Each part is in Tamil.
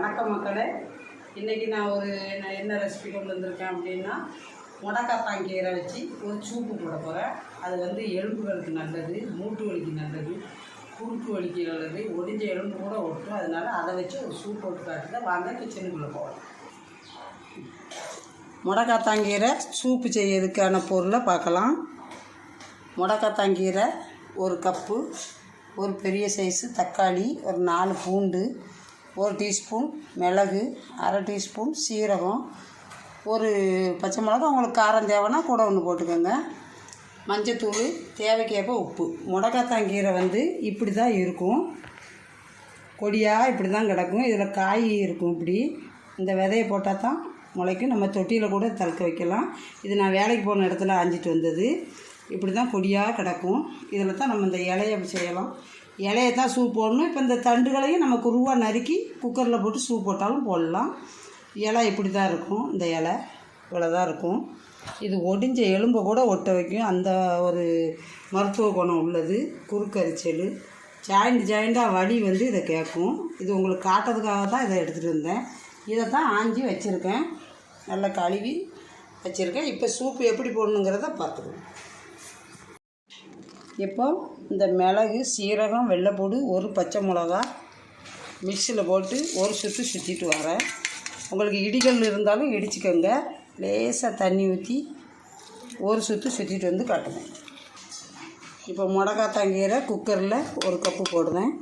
வணக்கம் மக்களே. இன்றைக்கி நான் ஒரு என்ன என்ன ரெசிபி கொண்டு வந்திருக்கேன் அப்படின்னா முடக்கத்தான் கீரை வச்சு ஒரு சூப்பு போட போகிறேன் அது வந்து எலும்புகளுக்கு நல்லது மூட்டு வலிக்கு நல்லது குறுக்கு வலிக்கு நல்லது ஒடிஞ்ச எலும்பு கூட ஒட்டும். அதனால அதை வச்சு ஒரு சூப் போட்டு காட்டுதான் வாங்க கிச்சனுக்குள்ளே போகலாம். முடக்காத்தாங்கீரை சூப்பு செய்யறதுக்கான பொருளை பார்க்கலாம். முடக்காத்தாங்கீரை ஒரு கப்பு ஒரு பெரிய சைஸு தக்காளி ஒரு நாலு பூண்டு ஒரு டீஸ்பூன் மிளகு அரை டீஸ்பூன் சீரகம் ஒரு பச்சை மிளகா உங்களுக்கு காரம் தேவைன்னா கூட ஒன்று போட்டுக்கோங்க. மஞ்சத்தூள் தேவைக்கேற்ப உப்பு. முடக்காத்தாங்கீரை வந்து இப்படி தான் இருக்கும். கொடியாக இப்படி தான் கிடக்கும். இதில் காய் இருக்கும் இப்படி. இந்த விதையை போட்டால் தான் முளைக்கும் நம்ம தொட்டியில் கூட தழுக்க வைக்கலாம். இது நான் வேலைக்கு போன இடத்துல அஞ்சிட்டு வந்தது. இப்படி தான் கொடியாக கிடக்கும். இதில் தான் நம்ம இந்த இலையை செய்யலாம். இலையை தான் சூப் போடணும். இப்போ இந்த தண்டுகளையும் நம்ம குருவாக நறுக்கி குக்கரில் போட்டு சூப் போட்டாலும் போடலாம். இலை இப்படி தான் இருக்கும். இந்த இலை இவ்வளோ தான் இருக்கும். இது ஒடிஞ்ச எலும்பை கூட ஒட்ட வைக்கும். அந்த ஒரு மருத்துவ குணம் உள்ளது. குறுக்கரிச்சல். ஜாயிண்ட் ஜாயிண்டாக வலி வந்து இதை கேட்கும். இது உங்களுக்கு காட்டுறதுக்காக தான் இதை எடுத்துகிட்டு வந்தேன். இதை தான் ஆஞ்சி வச்சுருக்கேன். நல்லா கழுவி வச்சுருக்கேன். இப்போ சூப்பு எப்படி போடணுங்கிறத பார்த்துக்குவோம் இப்போ இந்த மிளகு சீரகம் வெள்ளைப்பூடு ஒரு பச்சை மிளகா மிக்சியில் போட்டு ஒரு சுற்று சுற்றிட்டு வரேன். உங்களுக்கு இடிகள் இருந்தாலும் இடிச்சுக்கோங்க. லேசாக தண்ணி ஊற்றி ஒரு சுற்று சுற்றிட்டு வந்து காட்டுவேன் இப்போ முடக்காத்தாங்கீரை குக்கரில் ஒரு கப்பு போடுவேன்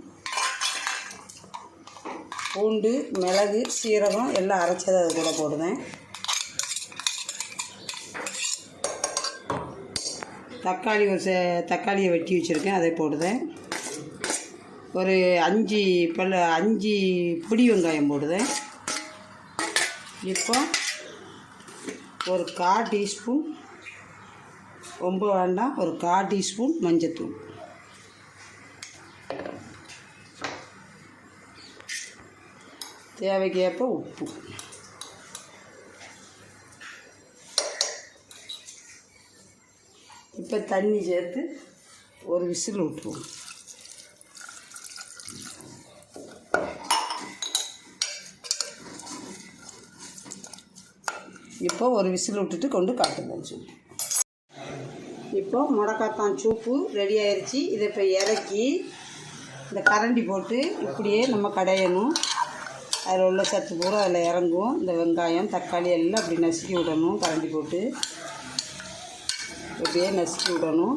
பூண்டு மிளகு சீரகம் எல்லாம் அரைச்சதை அது கூட போடுவேன் தக்காளி ஒரு சே தக்காளியை வெட்டி வச்சுருக்கேன் அதை போடுதேன் ஒரு அஞ்சு பல்ல அஞ்சு பிடி வெங்காயம் போடுதேன் இப்போ ஒரு கா டீஸ்பூன் ரொம்ப வேண்டாம் ஒரு கா டீஸ்பூன் மஞ்சத்தூள். தேவைக்கேற்ப உப்பு. இப்போ தண்ணி சேர்த்து ஒரு விசில் விட்டுருவோம். இப்போ ஒரு விசில் விட்டுட்டு கொண்டு காட்டுவேன் சூப்பு. இப்போ முடக்காத்தான் சூப்பு ரெடி ஆயிடுச்சு இதை இப்போ இறக்கி இந்த கரண்டி போட்டு இப்படியே நம்ம கடையணும். அதில் உள்ள சத்து பூரா அதில் இறங்கும். இந்த வெங்காயம் தக்காளி எல்லாம் அப்படி நசுக்கி விடணும் கரண்டி போட்டு. இப்படியே நசுக்கி விடணும்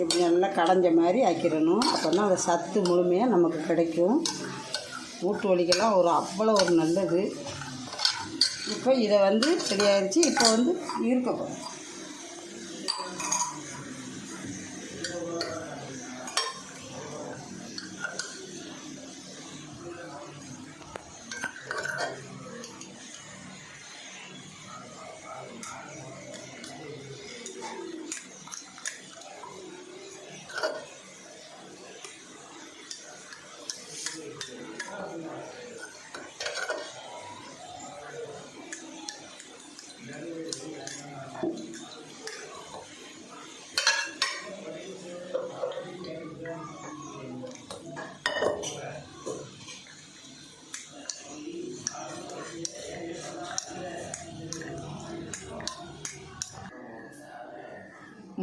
இப்படி நல்லா கடைஞ்ச மாதிரி ஆக்கிடணும். அப்போ தான் அந்த சத்து முழுமையாக நமக்கு கிடைக்கும். மூட்டு வலிக்கெல்லாம் ஒரு அவ்வளோ ஒரு நல்லது. இப்போ இதை வந்து சரியாயிருச்சு இப்போ வந்து இருக்க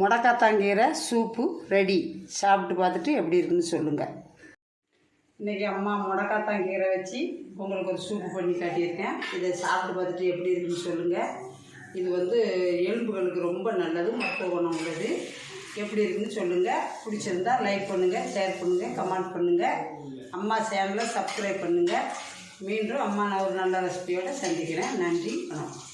முடக்காத்தாங்கீரை சூப்பு ரெடி. சாப்பிட்டு பார்த்துட்டு எப்படி இருக்குன்னு சொல்லுங்கள் இன்றைக்கி அம்மா முடக்காத்தாங்கீரை வச்சு உங்களுக்கு ஒரு சூப்பு பண்ணி காட்டியிருக்கேன். இதை சாப்பிட்டு பார்த்துட்டு எப்படி இருக்குன்னு சொல்லுங்கள் இது வந்து எலும்புகளுக்கு ரொம்ப நல்லது மருத்துவ குணம் உள்ளது. எப்படி இருக்குன்னு சொல்லுங்கள் பிடிச்சிருந்தா லைக் பண்ணுங்கள் ஷேர் பண்ணுங்கள் கமெண்ட் பண்ணுங்கள் அம்மா சேனலை சப்ஸ்கிரைப் பண்ணுங்கள் மீண்டும் அம்மா நான் ஒரு நல்ல ரெசிபியோடு சந்திக்கிறேன். நன்றி வணக்கம்.